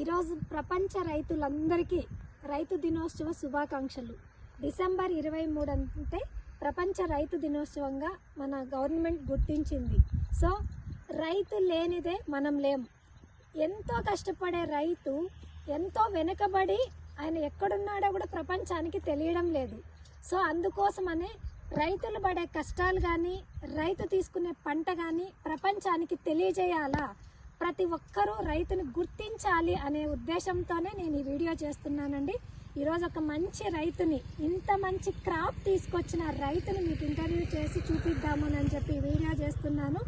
ఈరోజు ప్రపంచ రైతులందరికీ రైతు దినోత్సవ శుభాకాంక్షలు. డిసెంబర్ ఇరవై మూడు అంటే ప్రపంచ రైతు దినోత్సవంగా మన గవర్నమెంట్ గుర్తించింది. సో రైతు లేనిదే మనం లేం. ఎంతో కష్టపడే రైతు ఎంతో వెనుకబడి ఆయన ఎక్కడున్నాడో కూడా ప్రపంచానికి తెలియడం లేదు. సో అందుకోసమనే రైతులు పడే కష్టాలు కానీ రైతు తీసుకునే పంట కానీ ప్రపంచానికి తెలియజేయాలా? ప్రతి ఒక్కరూ రైతుని గుర్తించాలి అనే ఉద్దేశంతోనే నేను ఈ వీడియో చేస్తున్నానండి. ఈరోజు ఒక మంచి రైతుని ఇంత మంచి క్రాప్ తీసుకొచ్చిన రైతుని మీకు ఇంటర్వ్యూ చేసి చూపిద్దామని అని చెప్పి వీడియో చేస్తున్నాను.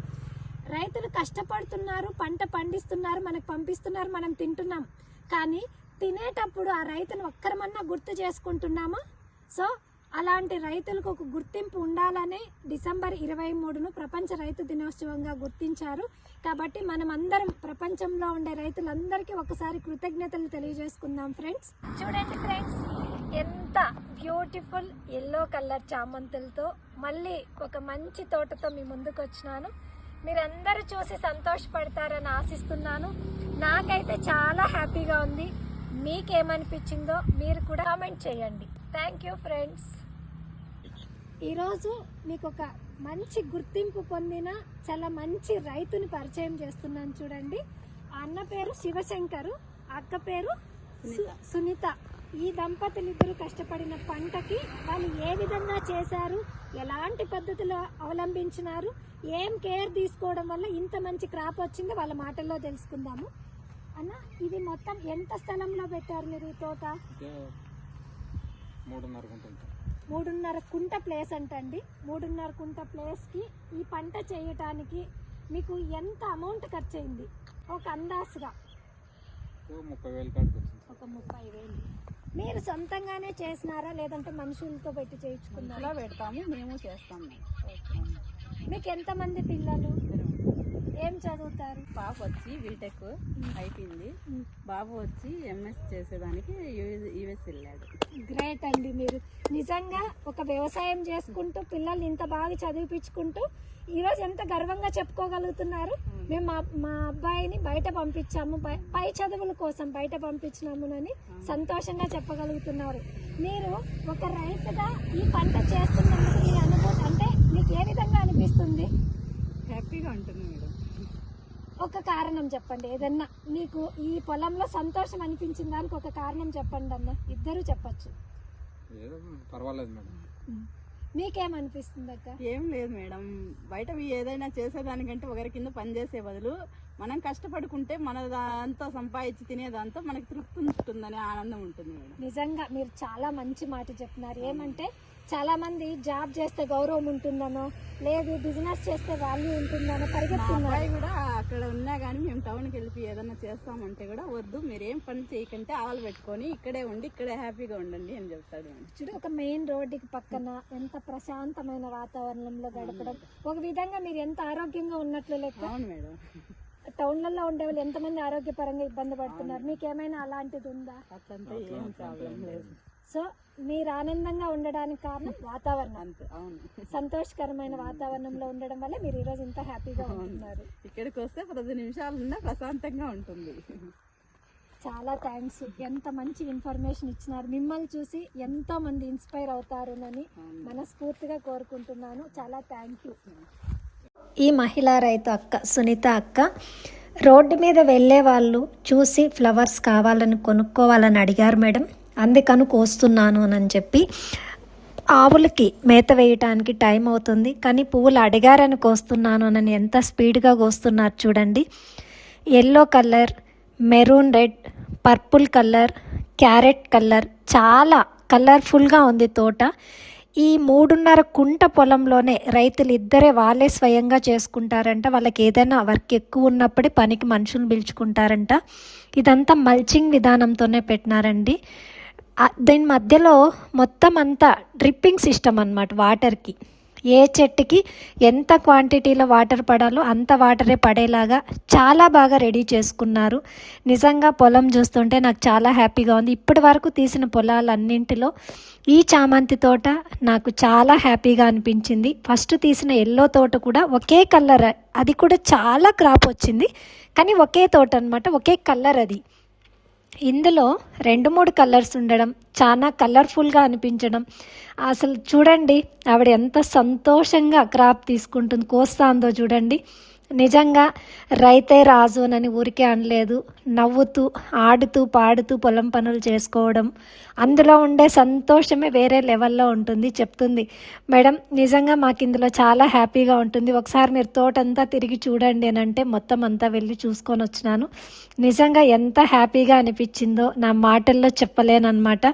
రైతులు కష్టపడుతున్నారు పంట పండిస్తున్నారు మనకు పంపిస్తున్నారు మనం తింటున్నాం. కానీ తినేటప్పుడు ఆ రైతును ఒక్కరమన్నా గుర్తు చేసుకుంటున్నామా? సో అలాంటి రైతులకు ఒక గుర్తింపు ఉండాలనే డిసెంబర్ ఇరవై మూడును ప్రపంచ రైతు దినోత్సవంగా గుర్తించారు. కాబట్టి మనం అందరం ప్రపంచంలో ఉండే రైతులందరికీ ఒకసారి కృతజ్ఞతలు తెలియజేసుకుందాం ఫ్రెండ్స్. చూడండి ఫ్రెండ్స్ ఎంత బ్యూటిఫుల్ ఎల్లో కలర్ చామంతులతో మళ్ళీ ఒక మంచి తోటతో మీ ముందుకు వచ్చినాను మీరందరూ చూసి సంతోషపడతారని ఆశిస్తున్నాను. నాకైతే చాలా హ్యాపీగా ఉంది. మీకేమనిపించిందో మీరు కూడా కామెంట్ చేయండి. థ్యాంక్ యూ ఫ్రెండ్స్ ఈరోజు మీకు ఒక మంచి గుర్తింపు పొందిన చాలా మంచి రైతుని పరిచయం చేస్తున్నాను చూడండి. ఆ అన్న పేరు శివశంకరు అక్క పేరు సునీత. ఈ దంపతులు ఇద్దరు కష్టపడిన పంటకి వాళ్ళు ఏ విధంగా చేశారు ఎలాంటి పద్ధతులు అవలంబించినారు ఏం కేర్ తీసుకోవడం వల్ల ఇంత మంచి క్రాప్ వచ్చిందో వాళ్ళ మాటల్లో తెలుసుకుందాము. అన్న ఇది మొత్తం ఎంత స్థలంలో పెట్టారు మీరు ఈ తోట? మూడున్నర మూడున్నర కుంట ప్లేస్ అంటండి. మూడున్నర కుంట ప్లేస్కి ఈ పంట చేయటానికి మీకు ఎంత అమౌంట్ ఖర్చు అయింది ఒక అందాసుగా ఒక ముప్పై వేలు. మీరు సొంతంగానే చేసినారా? లేదంటే మనుషులతో పెట్టి చేయించుకున్నారా? పెడతాము మేము చేస్తాము మీకు ఎంతమంది పిల్లలు? చదువుతారు? పాప వచ్చి బీటెక్ అయిపోయింది. బాబు వచ్చి ఎంఎస్ చేసేదానికి యుఎస్ వెళ్ళాడు. గ్రేట్ అండి మీరు. నిజంగా ఒక వ్యవసాయం చేసుకుంటూ పిల్లల్ని ఇంత బాగా చదివిపించుకుంటూ ఈరోజు ఎంత గర్వంగా చెప్పుకోగలుగుతున్నారు? మేము. మా మా అబ్బాయిని బయట పంపించాము. పై చదువుల కోసం బయట పంపించినామునని సంతోషంగా చెప్పగలుగుతున్నారు. మీరు ఒక రైతుగా ఈ పంట చేస్తున్నందుకు మీ అనుభూతి అంటే మీకు ఏ విధంగా అనిపిస్తుంది? హ్యాపీగా ఉంటుంది మేడం. ఒక కారణం చెప్పండి. ఏదన్నా మీకు ఈ పొలంలో సంతోషం అనిపించిన దానికి ఒక కారణం చెప్పండి అన్న. ఇద్దరు చెప్పచ్చు. పర్వాలేదు మేడం. మీకేమనిపిస్తుంది అక్క? ఏం లేదు మేడం. బయట ఏదైనా చేసేదానికంటే ఒకరి కింద పని చేసే బదులు మనం కష్టపడుకుంటే మన దాంతో సంపాదించి తినేదాంతో మనకి తృప్తి ఉంటుందనే ఆనందం ఉంటుంది మేడం. నిజంగా మీరు చాలా మంచి మాట చెప్తున్నారు ఏమంటే చాలా మంది జాబ్ చేస్తే గౌరవం ఉంటుందనో లేదు బిజినెస్ చేస్తే వాల్యూ ఉంటుందనో పరిగెత్తున్నారు. కూడా అక్కడ ఉన్నా కానీ మేము టౌన్కి వెళ్ళి ఏదైనా చేస్తామంటే కూడా వద్దు మీరేం పని చేయకంటే ఆవులు పెట్టుకొని ఇక్కడే ఉండి ఇక్కడే హ్యాపీగా ఉండండి అని చెప్తాడు చూడు ఒక మెయిన్ రోడ్డుకి పక్కన ఎంత ప్రశాంతమైన వాతావరణంలో గడపడం. ఒక విధంగా మీరు ఎంత ఆరోగ్యంగా ఉన్నట్లు లెక్క అవును మేడం. టౌన్లలో ఉండే వాళ్ళు ఎంతమంది ఆరోగ్యపరంగా ఇబ్బంది పడుతున్నారు? మీకు ఏమైనా అలాంటిది ఉందా? అట్లంతా ఏం ప్రాబ్లం లేదు. సో మీరు ఆనందంగా ఉండడానికి కారణం వాతావరణం. అవును. సంతోషకరమైన వాతావరణంలో ఉండడం వల్ల మీరు ఈరోజు ఇంత హ్యాపీగా ఉంటున్నారు. ఇక్కడికి వస్తే పది నిమిషాలు ఉన్నా ప్రశాంతంగా ఉంటుంది. చాలా థ్యాంక్స్. ఎంత మంచి ఇన్ఫర్మేషన్ ఇచ్చినారు. మిమ్మల్ని చూసి ఎంతో మంది ఇన్స్పైర్ అవుతారునని మనస్ఫూర్తిగా కోరుకుంటున్నాను. చాలా థ్యాంక్ యూ. ఈ మహిళా రైతు అక్క సునీత అక్క రోడ్డు మీద వెళ్ళే వాళ్ళు చూసి ఫ్లవర్స్ కావాలని కొనుక్కోవాలని అడిగారు మేడం. అందుకని కోస్తున్నాను అని చెప్పి ఆవులకి మేత వేయటానికి టైం అవుతుంది. కానీ పువ్వులు అడిగారని కోస్తున్నాను అని ఎంత స్పీడ్గా కోస్తున్నారు చూడండి. Yellow colour maroon red purple colour carrot colour చాలా కలర్ఫుల్గా ఉంది తోట. ఈ మూడున్నర కుంట పొలంలోనే రైతులు ఇద్దరే వాళ్ళే స్వయంగా చేసుకుంటారంట. వాళ్ళకి ఏదైనా వర్క్ ఎక్కువ ఉన్నప్పుడే పనికి మనుషులు పిలుచుకుంటారంట. ఇదంతా మల్చింగ్ విధానంతోనే పెట్టినారండి. దీని మధ్యలో మొత్తం అంతా డ్రిప్పింగ్ సిస్టమ్ అన్నమాట వాటర్కి. ఏ చెట్టుకి ఎంత క్వాంటిటీలో వాటర్ పడాలో అంత వాటరే పడేలాగా చాలా బాగా రెడీ చేసుకున్నారు. నిజంగా పొలం చూస్తుంటే నాకు చాలా హ్యాపీగా ఉంది. ఇప్పటి వరకు తీసిన పొలాలన్నింటిలో ఈ చామంతి తోట నాకు చాలా హ్యాపీగా అనిపించింది. ఫస్ట్ తీసిన ఎల్లో తోట కూడా ఒకే కలర్ అది కూడా చాలా క్రాప్ వచ్చింది. కానీ ఒకే తోట అనమాట ఒకే కలర్ అది. ఇందులో రెండు మూడు కలర్స్ ఉండడం చాలా కలర్ఫుల్గా అనిపించడం. అసలు చూడండి ఆవిడ ఎంత సంతోషంగా క్రాప్ తీసుకుంటుంది కోస్తాందో చూడండి. నిజంగా రైతే రాజు అని ఊరికే అనలేదు. నవ్వుతూ ఆడుతూ పాడుతూ పొలం పనులు చేసుకోవడం. అందులో ఉండే సంతోషమే వేరే లెవెల్లో ఉంటుంది చెప్తుంది. మేడం నిజంగా మాకు ఇందులో చాలా హ్యాపీగా ఉంటుంది. ఒకసారి మీరు తోటంతా తిరిగి చూడండి అని అంటే మొత్తం అంతా వెళ్ళి చూసుకొని వచ్చినాను. నిజంగా ఎంత హ్యాపీగా అనిపించిందో నా మాటల్లో చెప్పలేనమాట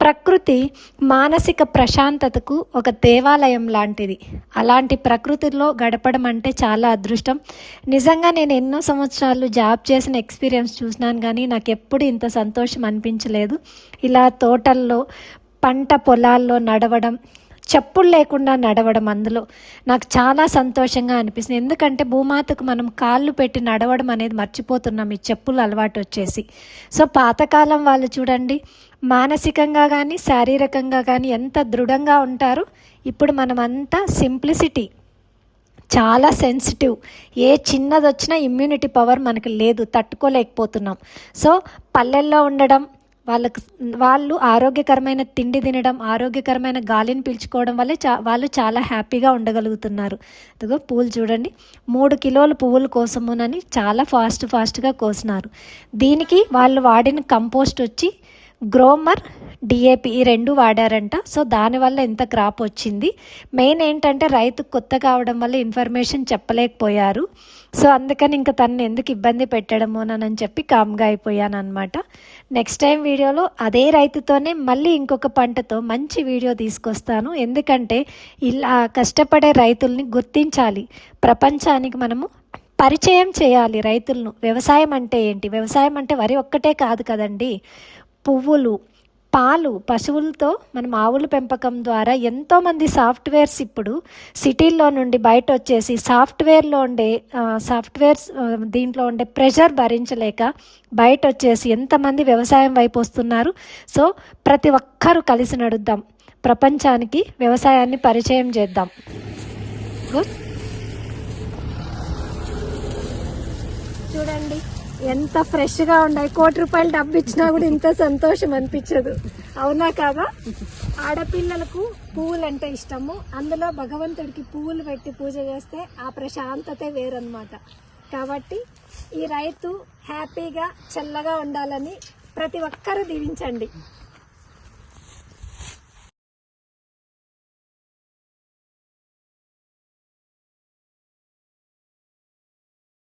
ప్రకృతి మానసిక ప్రశాంతతకు ఒక దేవాలయం లాంటిది. అలాంటి ప్రకృతిలో గడపడం అంటే చాలా అదృష్టం. నిజంగా నేను ఎన్నో సంవత్సరాలు జాబ్ చేసిన ఎక్స్పీరియన్స్ చూసినాను కానీ నాకు ఎప్పుడు ఇంత సంతోషం అనిపించలేదు. ఇలా తోటల్లో పంట పొలాల్లో నడవడం చెప్పులు లేకుండా నడవడం అందులో నాకు చాలా సంతోషంగా అనిపిస్తుంది. ఎందుకంటే భూమాతకు మనం కాళ్ళు పెట్టి నడవడం అనేది మర్చిపోతున్నాం ఈ చెప్పులు అలవాటు వచ్చేసి. సో పాతకాలం వాళ్ళు చూడండి మానసికంగా కానీ శారీరకంగా కానీ ఎంత దృఢంగా ఉంటారో ఇప్పుడు మనమంతా సింప్లిసిటీ. చాలా సెన్సిటివ్. ఏ చిన్నది వచ్చినా ఇమ్యూనిటీ పవర్ మనకు లేదు తట్టుకోలేకపోతున్నాం. సో పల్లెల్లో ఉండడం వాళ్ళకు వాళ్ళు ఆరోగ్యకరమైన తిండి తినడం ఆరోగ్యకరమైన గాలిని పీల్చుకోవడం వల్లే చా వాళ్ళు చాలా హ్యాపీగా ఉండగలుగుతున్నారు. ఇదిగో పూలు చూడండి. మూడు కిలోల పువ్వుల కోసమునని చాలా ఫాస్ట్ ఫాస్ట్గా కోసినారు. దీనికి వాళ్ళు వాడిన కంపోస్ట్ వచ్చి గ్రోమర్ డిఏపి ఈ రెండు వాడారంట. సో దానివల్ల ఇంత క్రాప్ వచ్చింది. మెయిన్ ఏంటంటే రైతు కొత్త కావడం వల్ల ఇన్ఫర్మేషన్ చెప్పలేకపోయారు. సో అందుకని ఇంకా తనని ఎందుకు ఇబ్బంది పెట్టడము అని చెప్పి కామ్గా అయిపోయాను అనమాట నెక్స్ట్ టైం వీడియోలో అదే రైతుతోనే మళ్ళీ ఇంకొక పంటతో మంచి వీడియో తీసుకొస్తాను. ఎందుకంటే ఇలా కష్టపడే రైతుల్ని గుర్తించాలి. ప్రపంచానికి మనము పరిచయం చేయాలి రైతులను. వ్యవసాయం అంటే ఏంటి? వ్యవసాయం అంటే వరి ఒక్కటే కాదు కదండి. పువ్వులు పాలు పశువులతో మనం ఆవుల పెంపకం ద్వారా ఎంతోమంది సాఫ్ట్వేర్స్ ఇప్పుడు సిటీల్లో నుండి బయట వచ్చేసి సాఫ్ట్వేర్లో ఉండే సాఫ్ట్వేర్స్ దీంట్లో ఉండే ప్రెషర్ భరించలేక బయట వచ్చేసి ఎంతమంది వ్యవసాయం వైపు వస్తున్నారు. సో ప్రతి ఒక్కరూ కలిసి నడుద్దాం. ప్రపంచానికి వ్యవసాయాన్ని పరిచయం చేద్దాం. గుడ్. చూడండి. ఎంత ఫ్రెష్గా ఉన్నాయి? కోటి రూపాయలు డబ్బు ఇచ్చినా కూడా ఇంత సంతోషం అనిపించదు. అవునా కాదా? ఆడపిల్లలకు పువ్వులు అంటే ఇష్టము. అందులో భగవంతుడికి పువ్వులు పెట్టి పూజ చేస్తే ఆ ప్రశాంతతే వేరనమాట కాబట్టి ఈ రైతు హ్యాపీగా చల్లగా ఉండాలని ప్రతి ఒక్కరూ దీవించండి.